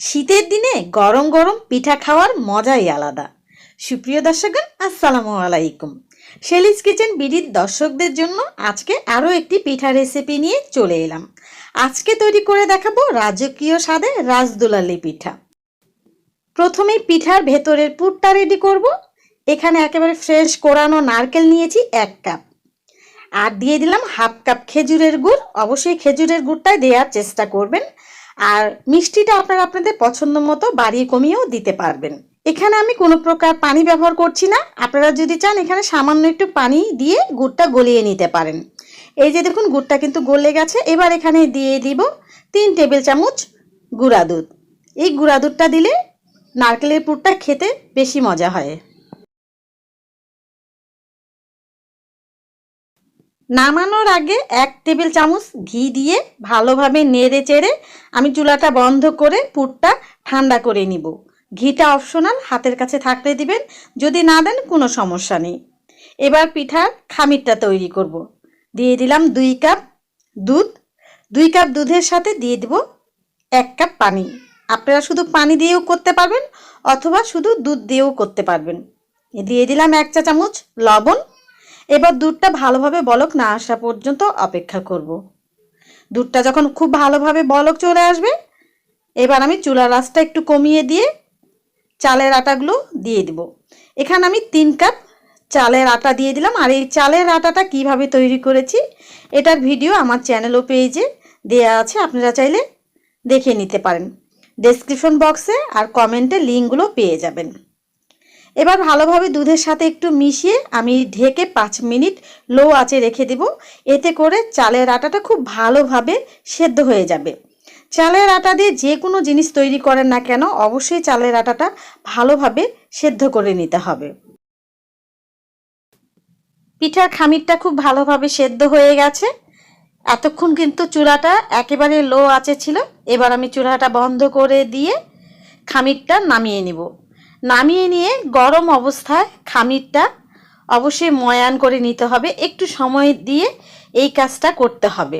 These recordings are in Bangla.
শীতের দিনে গরম গরম পিঠা খাওয়ার মজাই আলাদা। সুপ্রিয় দর্শকগণ, আসসালামু আলাইকুম। শেলিস কিচেন বিডির দর্শকদের জন্য আজকে আরও একটি পিঠা রেসিপি নিয়ে চলে এলাম। আজকে তৈরি করে দেখাবো রাজকীয় স্বাদে রাজদুলালি পিঠা। প্রথমেই পিঠার ভেতরের পুরটা রেডি করব। এখানে একেবারে ফ্রেশ কোরানো নারকেল নিয়েছি এক কাপ। আর দিয়ে দিলাম হাফ কাপ খেজুরের গুড়। অবশ্যই খেজুরের গুড়টাই দেওয়ার চেষ্টা করবেন। আর মিষ্টিটা আপনারা আপনাদের পছন্দ মতো বাড়িয়ে কমিয়েও দিতে পারবেন। এখানে আমি কোনো প্রকার পানি ব্যবহার করছি না। আপনারা যদি চান, এখানে সামান্য একটু পানি দিয়ে গুড়টা গলিয়ে নিতে পারেন। এই যে দেখুন, গুড়টা কিন্তু গলে গেছে। এবার এখানে দিয়ে দিব তিন টেবিল চামচ গুঁড়া দুধ। এই গুঁড়া দুধটা দিলে নারকেলের পুরটা খেতে বেশি মজা হয়। নামানোর আগে এক টেবিল চামচ ঘি দিয়ে ভালোভাবে নেড়ে চেড়ে আমি চুলাটা বন্ধ করে পুরটা ঠান্ডা করে নিব। ঘিটা অপশনাল, হাতের কাছে থাকলে দিবেন, যদি না দেন কোনো সমস্যা নেই। এবার পিঠার খামিরটা তৈরি করব। দিয়ে দিলাম দুই কাপ দুধ। দুই কাপ দুধের সাথে দিয়ে দিব এক কাপ পানি। আপনারা শুধু পানি দিয়েও করতে পারবেন অথবা শুধু দুধ দিয়েও করতে পারবেন। দিয়ে দিলাম এক চা চামচ লবণ। এবার দুধটা ভালোভাবে বলক না আসা পর্যন্ত অপেক্ষা করব। দুধটা যখন খুব ভালোভাবে বলক চলে আসবে, এবার আমি চুলার আঁচটা একটু কমিয়ে দিয়ে চালের আটাগুলো দিয়ে দিব। এখানে আমি তিন কাপ চালের আটা দিয়ে দিলাম। আর এই চালের আটাটা কীভাবে তৈরি করেছি, এটার ভিডিও আমার চ্যানেল ও পেজে দেওয়া আছে, আপনারা চাইলে দেখে নিতে পারেন। ডেসক্রিপশন বক্সে আর কমেন্টে লিঙ্কগুলো পেয়ে যাবেন। এবার ভালোভাবে দুধের সাথে একটু মিশিয়ে আমি ঢেকে পাঁচ মিনিট লো আঁচে রেখে দেব। এতে করে চালের আটাটা খুব ভালোভাবে সেদ্ধ হয়ে যাবে। চালের আটা দিয়ে যে কোনো জিনিস তৈরি করেন না কেন, অবশ্যই চালের আটাটা ভালোভাবে সেদ্ধ করে নিতে হবে। পিঠার খামিরটা খুব ভালোভাবে সেদ্ধ হয়ে গেছে। এতক্ষণ কিন্তু চূড়াটা একেবারে লো আঁচে ছিল। এবার আমি চূড়াটা বন্ধ করে দিয়ে খামিরটা নামিয়ে নিব। নামিয়ে নিয়ে গরম অবস্থায় খামিরটা অবশ্যই ময়ান করে নিতে হবে। একটু সময় দিয়ে এই কাজটা করতে হবে।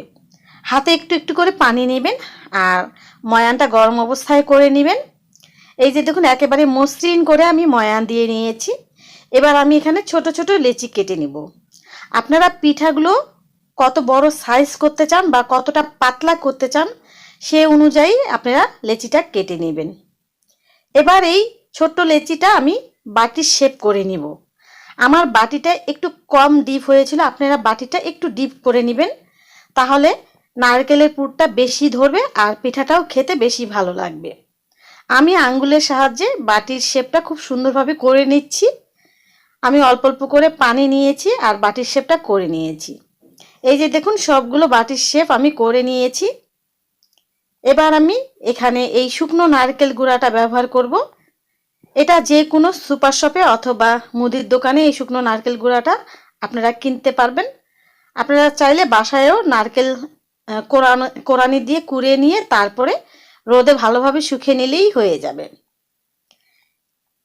হাতে একটু একটু করে পানি নেবেন আর ময়ানটা গরম অবস্থায় করে নেবেন। এই যে দেখুন, একেবারে মসৃণ করে আমি ময়ান দিয়ে নিয়েছি। এবার আমি এখানে ছোট ছোট লেচি কেটে নিব। আপনারা পিঠাগুলো কত বড় সাইজ করতে চান বা কতটা পাতলা করতে চান, সে অনুযায়ী আপনারা লেচিটা কেটে নেবেন। এবার এই ছোট্ট লেচিটা আমি বাটির শেপ করে নিব। আমার বাটিটা একটু কম ডিপ হয়েছিল, আপনারা বাটিটা একটু ডিপ করে নেবেন। তাহলে নারকেলের পুরটা বেশি ধরবে আর পিঠাটাও খেতে বেশি ভালো লাগবে। আমি আঙ্গুলের সাহায্যে বাটির শেপটা খুব সুন্দরভাবে করে নিচ্ছি। আমি অল্প অল্প করে পানি নিয়েছি আর বাটির শেপটা করে নিয়েছি। এই যে দেখুন, সবগুলো বাটির শেপ আমি করে নিয়েছি। এবার আমি এখানে এই শুকনো নারকেল গুঁড়াটা ব্যবহার করব। এটা যে কোনো সুপার শপে অথবা মুদির দোকানে এই শুকনো নারকেল গুঁড়াটা আপনারা কিনতে পারবেন। আপনারা চাইলে বাসায়ও নারকেল কোরআন কোরআনি দিয়ে কুড়িয়ে নিয়ে তারপরে রোদে ভালোভাবে শুকিয়ে নিলেই হয়ে যাবে।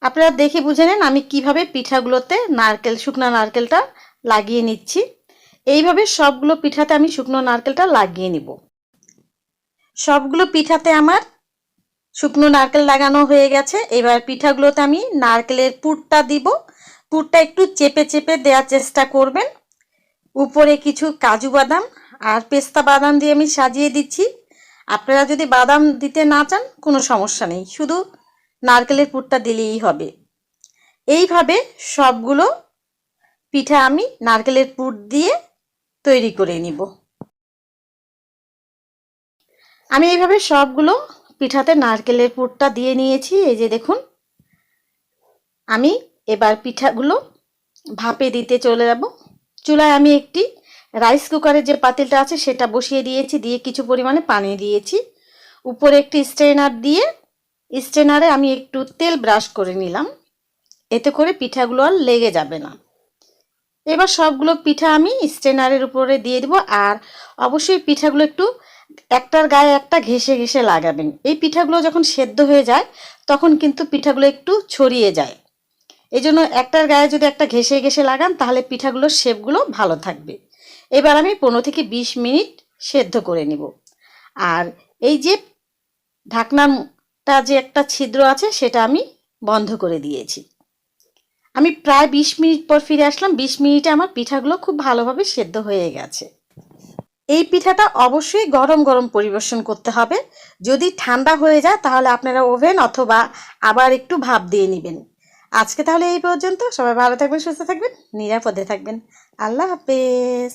আপনারা দেখে বুঝে নেন আমি কীভাবে পিঠাগুলোতে নারকেল, শুকনো নারকেলটা লাগিয়ে নিচ্ছি। এইভাবে সবগুলো পিঠাতে আমি শুকনো নারকেলটা লাগিয়ে নিব। সবগুলো পিঠাতে আমার শুকনো নারকেল লাগানো হয়ে গেছে। এবার পিঠাগুলোতে আমি নারকেলের পুরটা দিব। পুরটা একটু চেপে চেপে দেওয়ার চেষ্টা করবেন। উপরে কিছু কাজু বাদাম আর পেস্তা বাদাম দিয়ে আমি সাজিয়ে দিচ্ছি। আপনারা যদি বাদাম দিতে না চান, কোনো সমস্যা নেই। শুধু নারকেলের পুরটা দিলেই হবে। এইভাবে সবগুলো পিঠা আমি নারকেলের পুর দিয়ে তৈরি করে নিব। আমি এইভাবে সবগুলো পিঠাতে নারকেলের পুরটা দিয়ে নিয়েছি, এই যে দেখুন। আমি এবার পিঠাগুলো ভাপে দিতে চলে যাব। চুলায় আমি একটি রাইস কুকারের যে পাতিলটা আছে সেটা বসিয়ে দিয়েছি, দিয়ে কিছু পরিমাণে পানি দিয়েছি। উপরে একটি স্ট্রেনার দিয়ে, স্ট্রেনারে আমি একটু তেল ব্রাশ করে নিলাম। এতে করে পিঠাগুলো আর লেগে যাবে না। এবার সবগুলো পিঠা আমি স্ট্রেনারের উপরে দিয়ে দেবো, আর অবশ্যই পিঠাগুলো একটু একটার গায়ে একটা ঘেসে ঘেসে লাগাবেন। এই পিঠাগুলো যখন সেদ্ধ হয়ে যায়, তখন কিন্তু পিঠাগুলো একটু ছড়িয়ে যায়। এই জন্য একটার গায়ে যদি একটা ঘেসে ঘেসে লাগান, তাহলে পিঠাগুলোর শেপগুলো ভালো থাকবে। এবার আমি পনেরো থেকে বিশ মিনিট সেদ্ধ করে নিব। আর এই যে ঢাকনাটা যে একটা ছিদ্র আছে, সেটা আমি বন্ধ করে দিয়েছি। আমি প্রায় বিশ মিনিট পর ফিরে আসলাম। বিশ মিনিটে আমার পিঠাগুলো খুব ভালোভাবে সেদ্ধ হয়ে গেছে। এই পিঠাটা অবশ্যই গরম গরম পরিবেশন করতে হবে। যদি ঠান্ডা হয়ে যায় তাহলে আপনারা ওভেন অথবা আবার একটু ভাপ দিয়ে নেবেন। আজকে তাহলে এই পর্যন্ত। সবাই ভালো থাকবেন, সুস্থ থাকবেন, নিরাপদে থাকবেন। আল্লাহ হাফেজ।